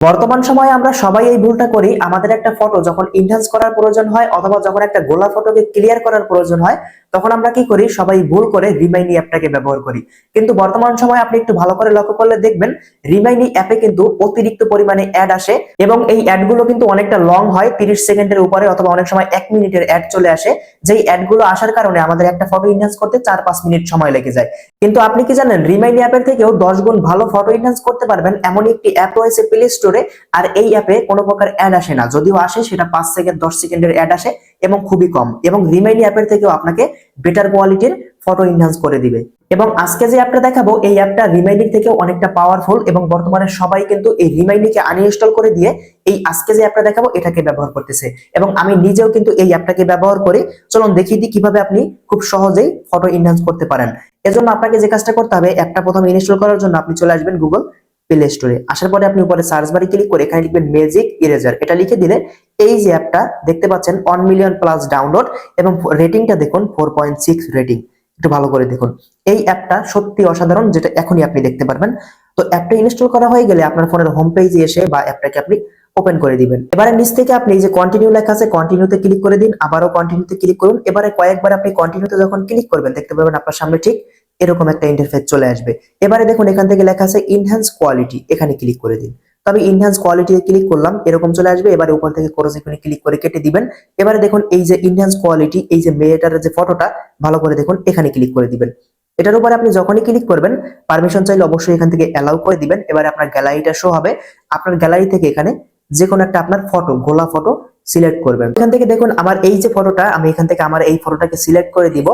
বর্তমান সময়ে আমরা সবাই এই ভুলটা করি। আমাদের একটা ফটো যখন ইনহ্যান্স করার প্রয়োজন হয়, অথবা যখন একটা গোলা ফটোকে ক্লিয়ার করার প্রয়োজন হয় তখন আমরা কি করি? সবাই ভুল করে রিমাইনি অ্যাপটাকে ব্যবহার করি। কিন্তু বর্তমান সময় আপনি একটু ভালো করে লক্ষ্য করলে দেখবেন রিমাইনি অ্যাপে কিন্তু অতিরিক্ত পরিমাণে অ্যাড আসে এবং এই অ্যাডগুলো কিন্তু অনেকটা লং হয়, তিরিশ সেকেন্ডের উপরে অথবা অনেক সময় এক মিনিটের অ্যাড চলে আসে। যেই অ্যাডগুলো আসার কারণে আমাদের একটা ফটো ইনহ্যান্স করতে চার পাঁচ মিনিট সময় লেগে যায়। কিন্তু আপনি কি জানেন রিমাইনি অ্যাপের থেকেও দশ গুণ ভালো ফটো ইনহ্যান্স করতে পারবেন এমন একটি অ্যাপ রয়েছে প্লে স্টোরে আর এই অ্যাপে কোনো প্রকার অ্যাড আসে না। যদিও আসে, সেটা পাঁচ সেকেন্ড দশ সেকেন্ডের অ্যাড আসে। এবং খুবই কম। এবং রিমাইনি অ্যাপের থেকেও আপনাকে বেটার কোয়ালিটির ফটো ইনহ্যান্স করে দিবে। এবং আজকে যে অ্যাপটা দেখাবো, এই অ্যাপটা রিমাইনিং থেকেও অনেকটা পাওয়ারফুল এবং বর্তমানে সবাই কিন্তু এই রিমাইনিংকে আনইনস্টল করে দিয়ে এই আজকে যে অ্যাপটা দেখাবো, এটাকে ব্যবহার করতেছে। এবং আমি নিজেও কিন্তু এই অ্যাপটাকে ব্যবহার করি। চলুন দেখিয়ে দিই কীভাবে আপনি খুব সহজেই ফটো ইনহ্যান্স করতে পারেন। এজন্য আপনাকে যে কাজটা করতে হবে, অ্যাপটা প্রথমে ইনস্টল করার জন্য আপনি চলে আসবেন গুগল প্লে স্টোরে আসার পরে আপনি উপরে সার্চ বারে ক্লিক করে এখানে লিখবেন ম্যাজিক ইরেজার এটা লিখে দিলে এই যে অ্যাপটা দেখতে পাচ্ছেন ওয়ান মিলিয়ন প্লাস ডাউনলোড এবং রেটিংটা দেখুন ফোর পয়েন্ট সিক্স রেটিং একটু ভালো করে দেখুন। এই অ্যাপটা সত্যি অসাধারণ, যেটা এখনই আপনি দেখতে পারবেন। তো অ্যাপটা ইনস্টল করা হয়ে গেলে আপনার ফোনের হোম পেজে এসে বা অ্যাপটাকে আপনি ওপেন করে দিবেন। এবারে নিচ থেকে আপনি যে কন্টিনিউ লেখা আছে কন্টিনিউতে ক্লিক করে দিন, আবারও কন্টিনিউতে ক্লিক করুন। এবারে কয়েকবার আপনি কন্টিনিউতে যখন ক্লিক করবেন, দেখতে পাবেন আপনার সামনে ঠিক এরকম একটা ইন্টারফেস চলে আসবে। এবারে দেখুন, এখান থেকে লেখা আছে ইনহ্যান্স কোয়ালিটি এখানে ক্লিক করে দিন। তবে ইনহ্যান্স কোয়ালিটি ক্লিক করলাম, এরকম চলে আসবে। এবারে উপর থেকে ক্রস আইকনে ক্লিক করে কেটে দিবেন। এবারে দেখুন, এই যে ইনহ্যান্স কোয়ালিটি এই যে মেয়েটার যে ফটোটা ভালো করে দেখুন, এখানে ক্লিক করে দিবেন। এটার উপরে আপনি যখনই ক্লিক করবেন পারমিশন চাইলে অবশ্যই এখান থেকে অ্যালাউ করে দিবেন। এবারে আপনার গ্যালারিটা শো হবে। আপনার গ্যালারি থেকে এখানে যে কোনো একটা আপনার ফটো গোলা ফটো সিলেক্ট করবেন। এখান থেকে দেখুন, আমার এই যে ফটোটা আমি এখান থেকে আমার এই ফটোটাকে সিলেক্ট করে দিব।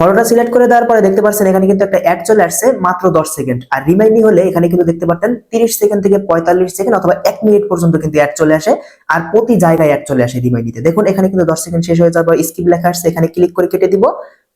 ফটোটা সিলেক্ট করে দেওয়ার পরে দেখতে পাচ্ছেন এখানে কিন্তু একটা অ্যাড চলে আসছে, মাত্র দশ সেকেন্ড। আর রিমাইন্ডিং হলে এখানে কিন্তু দেখতে পারতেন তিরিশ সেকেন্ড থেকে পঁয়তাল্লিশ সেকেন্ড অথবা এক মিনিট পর্যন্ত কিন্তু অ্যাড চলে আসে আর প্রতি জায়গায় অ্যাড চলে আসে রিমাইন্ডিতে দেখুন, এখানে কিন্তু দশ সেকেন্ড শেষ হয়ে যাওয়ার পর স্কিপ লেখা আসছে, এখানে ক্লিক করে কেটে দিব,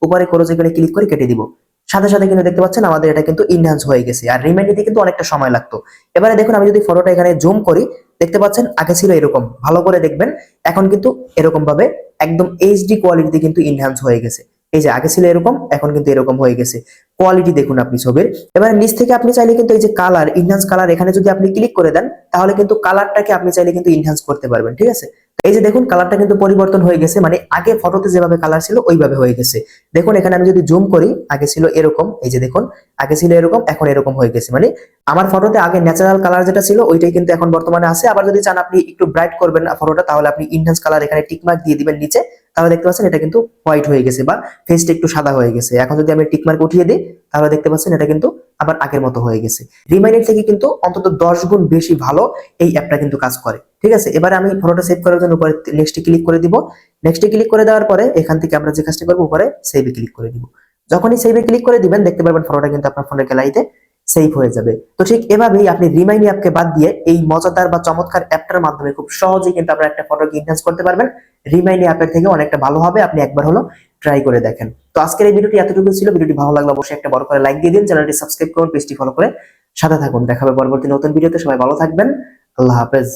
উপরে ক্রোজ এখানে ক্লিক করে কেটে দিব। সাথে সাথে কিন্তু দেখতে পাচ্ছেন আমাদের এটা কিন্তু ইনহ্যান্স হয়ে গেছে আর রিমাইন্ডিতে কিন্তু অনেকটা সময় লাগতো। এবারে দেখুন, আমি যদি ফটোটা এখানে জুম করি, দেখতে পাচ্ছেন আগে ছিল এরকম, ভালো করে দেখবেন, এখন কিন্তু এরকম ভাবে একদম এইচডি কোয়ালিটিতে কিন্তু ইনহ্যান্স হয়ে গেছে। এই যে আগে ছিল এরকম, এখন কিন্তু এরকম হয়ে গেছে। কোয়ালিটি দেখুন আপনি ছবির। এবার নিচ থেকে আপনি চাইলে কিন্তু এই যে কালার ইনহ্যান্স কালার এখানে যদি আপনি ক্লিক করে দেন, তাহলে কিন্তু কালারটাকে আপনি চাইলে কিন্তু ইনহ্যান্স করতে পারবেন, ঠিক আছে? এই যে দেখুন কালারটা কিন্তু পরিবর্তন হয়ে গেছে মানে আগে ফটোতে যেভাবে কালার ছিল, ওইভাবে হয়ে গেছে। দেখুন, এখানে আমি যদি জুম করি, আগে ছিল এরকম, এই যে দেখুন, আগে ছিল এরকম, এখন এরকম হয়ে গেছে। মানে আমার ফটোতে আগে ন্যাচারাল কালার যেটা ছিল, ওইটাই কিন্তু এখন বর্তমানে আছে। আবার যদি চান আপনি একটু ব্রাইট করবেন ফটোটা তাহলে আপনি ইনহ্যান্স কালার এখানে টিকমার্ক দিয়ে দিবেন নিচে। তাহলে দেখতে পাচ্ছেন এটা কিন্তু হোয়াইট হয়ে গেছে বা ফেসটা একটু সাদা হয়ে গেছে। এখন যদি আমি টিকমার্ক উঠিয়ে দিই, তাহলে দেখতে পাচ্ছেন এটা কিন্তু আবার আগের মতো হয়ে গেছে। রিমাইন্ডার থেকে কিন্তু অন্তত দশ গুণ বেশি ভালো এই অ্যাপটা কিন্তু কাজ করে। ঠিক আছে? এবারে আমি ফটোটা সেভ করার জন্য উপরে নেক্সটে ক্লিক করে দিব। নেক্সটে ক্লিক করে দেওয়ার পরে এখান থেকে আমরা যে কাজটা করব, উপরে সেভে ক্লিক করে দিব। যখনই সেভে ক্লিক করে দিবেন, দেখতে পারবেন ফটোটা কিন্তু আপনার ফোনের গ্যালারিতে সেভ হয়ে যাবে। তো ঠিক এভাবেই আপনি রিমাইনি অ্যাপকে বাদ দিয়ে এই মজাদার বা চমৎকার অ্যাপটার মাধ্যমে খুব সহজেই কিন্তু আপনার একটা ফটোকে ইনহ্যান্স করতে পারবেন। রিমাইনি অ্যাপের থেকে অনেকটা ভালো হবে, আপনি একবার হলো ট্রাই করে দেখেন। তো আজকের এই ভিডিওটি এতটুকু ছিল। ভিডিওটি ভালো লাগলে অবশ্যই একটা বড় করে লাইক দিয়ে দিন, চ্যানেলটি সাবস্ক্রাইব করুন, পেজটি ফলো করে সাথে থাকুন। দেখাবে পরবর্তী নতুন ভিডিওতে। সবাই ভালো থাকবেন। আল্লাহ হাফেজ।